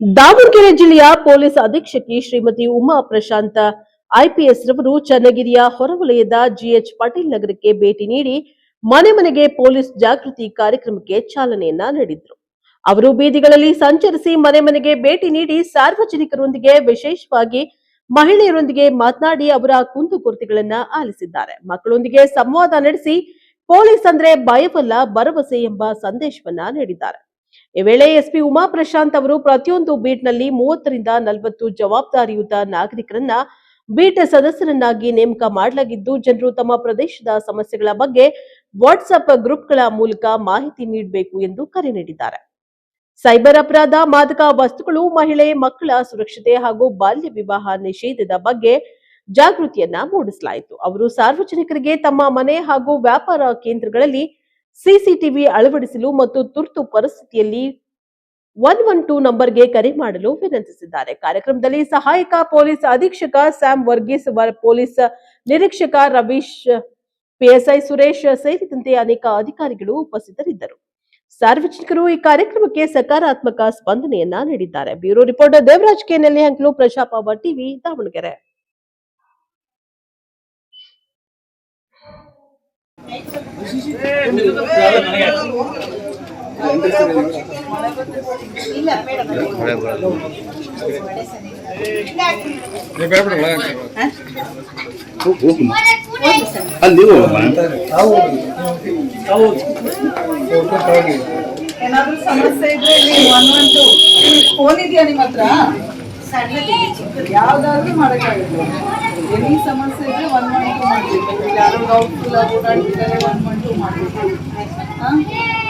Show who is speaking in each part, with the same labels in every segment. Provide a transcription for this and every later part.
Speaker 1: ದಾವಣಗೆರೆ ಜಿಲ್ಲೆಯ ಪೊಲೀಸ್ ಅಧೀಕ್ಷಕಿ ಶ್ರೀಮತಿ ಉಮಾ ಪ್ರಶಾಂತ, ಐಪಿಎಸ್ ರವರು ಚನ್ನಗಿರಿಯ ಹೊರವಲಯದ ಜಿಎಚ್ ಪಾಟೀಲ್ ನಗರಕ್ಕೆ ಭೇಟಿ ನೀಡಿ ಮನೆ ಮನೆಗೆ ಪೊಲೀಸ್ ಜಾಗೃತಿ ಕಾರ್ಯಕ್ರಮಕ್ಕೆ ಚಾಲನೆಯನ್ನ ನೀಡಿದ್ರು. ಅವರು ಬೀದಿಗಳಲ್ಲಿ ಸಂಚರಿಸಿ ಮನೆ ಮನೆಗೆ ಭೇಟಿ ನೀಡಿ ಸಾರ್ವಜನಿಕರೊಂದಿಗೆ ವಿಶೇಷವಾಗಿ ಮಹಿಳೆಯರೊಂದಿಗೆ ಮಾತನಾಡಿ ಅವರ ಕುಂದುಕೊರತೆಗಳನ್ನ ಆಲಿಸಿದ್ದಾರೆ. ಮಕ್ಕಳೊಂದಿಗೆ ಸಂವಾದ ನಡೆಸಿ ಪೊಲೀಸ್ ಅಂದ್ರೆ ಭಯವಲ್ಲ, ಭರವಸೆ ಎಂಬ ಸಂದೇಶವನ್ನ ನೀಡಿದ್ದಾರೆ. ಈ ವೇಳೆ ಎಸ್ಪಿ ಉಮಾ ಪ್ರಶಾಂತ್ ಅವರು ಪ್ರತಿಯೊಂದು ಬೀಟ್ನಲ್ಲಿ ಮೂವತ್ತರಿಂದ ನಲವತ್ತು ಜವಾಬ್ದಾರಿಯುತ ನಾಗರಿಕರನ್ನ ಬೀಟ್ ಸದಸ್ಯರನ್ನಾಗಿ ನೇಮಕ ಮಾಡಲಾಗಿದ್ದು, ಜನರು ತಮ್ಮ ಪ್ರದೇಶದ ಸಮಸ್ಯೆಗಳ ಬಗ್ಗೆ ವಾಟ್ಸ್ಆಪ್ ಗ್ರೂಪ್ಗಳ ಮೂಲಕ ಮಾಹಿತಿ ನೀಡಬೇಕು ಎಂದು ಕರೆ ನೀಡಿದ್ದಾರೆ. ಸೈಬರ್ ಅಪರಾಧ, ಮಾದಕ ವಸ್ತುಗಳು, ಮಹಿಳೆ, ಮಕ್ಕಳ ಸುರಕ್ಷತೆ ಹಾಗೂ ಬಾಲ್ಯ ವಿವಾಹ ನಿಷೇಧದ ಬಗ್ಗೆ ಜಾಗೃತಿಯನ್ನ ಮೂಡಿಸಲಾಯಿತು. ಅವರು ಸಾರ್ವಜನಿಕರಿಗೆ ತಮ್ಮ ಮನೆ ಹಾಗೂ ವ್ಯಾಪಾರ ಕೇಂದ್ರಗಳಲ್ಲಿ ಸಿಸಿಟಿವಿ ಅಳವಡಿಸಲು ಮತ್ತು ತುರ್ತು ಪರಿಸ್ಥಿತಿಯಲ್ಲಿ ಒನ್ ಒನ್ ಟೂ ನಂಬರ್ಗೆ ಕರೆ ಮಾಡಲು ವಿನಂತಿಸಿದ್ದಾರೆ. ಕಾರ್ಯಕ್ರಮದಲ್ಲಿ ಸಹಾಯಕ ಪೊಲೀಸ್ ಅಧೀಕ್ಷಕ ಸ್ಯಾಮ್ ವರ್ಗೀಸ್ ವರ್ ಪೊಲೀಸ್ ನಿರೀಕ್ಷಕ ರವೀಶ್ ಪಿಎಸ್ಐ ಸುರೇಶ್ ಸೇರಿದಂತೆ ಅನೇಕ ಅಧಿಕಾರಿಗಳು ಉಪಸ್ಥಿತರಿದ್ದರು. ಸಾರ್ವಜನಿಕರು ಈ ಕಾರ್ಯಕ್ರಮಕ್ಕೆ ಸಕಾರಾತ್ಮಕ ಸ್ಪಂದನೆಯನ್ನ ನೀಡಿದ್ದಾರೆ. ಬ್ಯೂರೋ ರಿಪೋರ್ಟರ್ ದೇವರಾಜ್ ಕೆ ನೆಲ್ಲಿಹಂಕ್ಲು ಪ್ರಜಾಪಾವ ಟಿವಿ ದಾವಣಗೆರೆ.
Speaker 2: ಅಲ್ಲಿ ಹೋಗಮ್ಮ
Speaker 3: ಏನಾದ್ರೂ ಸಮಸ್ಯೆ ಇದ್ರೆ ನೀವು ಒನ್ ಒನ್ ಟು ಫೋನ್ ಇದೆಯಾ ನಿಮ್ಮ ಹತ್ರ? ಯಾವ್ದಾದ್ರು ಮಾಡಕ್ಕಾಗುತ್ತೆ ಎನಿ ಸಮಸ್ಯೆ ಇದ್ರೆ ಒನ್ ಒನ್ ಟು ಮಾಡ್ಬೇಕು ಯಾರು ಡೌಟ್ಫುಲ್ ಆಗಿ ಓಡಾಡ್ತಿದ್ದಾರೆ ಒನ್ ಒನ್ ಟು ಮಾಡ್ಬೇಕು ಹಾ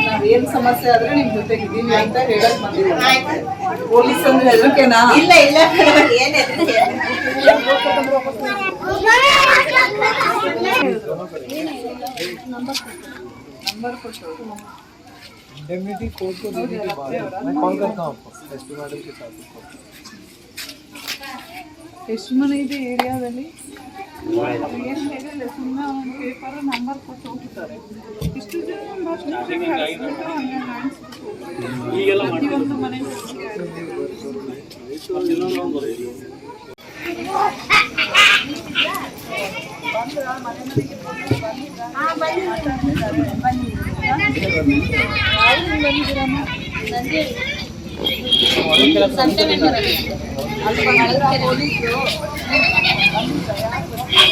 Speaker 3: ನಾವ್ ಏನ್ ಸಮಸ್ಯೆ ಆದ್ರೆ ನಿಮ್ ಜೊತೆಗೆ ಇದೀವಿ ಅಂತ ಹೇಳಕ್ ಬಂದಿದ್ದೀವಿ ಪೊಲೀಸ್ ಅಂದ್ರೆ ಹೆದರಿಕೆನಾ
Speaker 4: ಇಲ್ಲ ಇಲ್ಲ ಏನ್ ಹೆದ್ರಿಕೆ
Speaker 3: ನಂಬರ್ ಕೊಟ್ಟು
Speaker 5: इंडेमनिटी कोड को देने के बाद मैं कॉल करता हूँ आपको एस पी मैडम के साथ कॉल
Speaker 3: ಎಷ್ಟು ಮನೆ ಇದೆ ಏರಿಯಾದಲ್ಲಿ ಏನು ಸುಮ್ಮನೆ ಒಂದು ನಂಬರ್ ಕೊಟ್ಟು ಹೋಗಿದ್ದಾರೆ ಮನೆ ಸಂತೆ ¿Qué? ¿Qué? ¿Qué?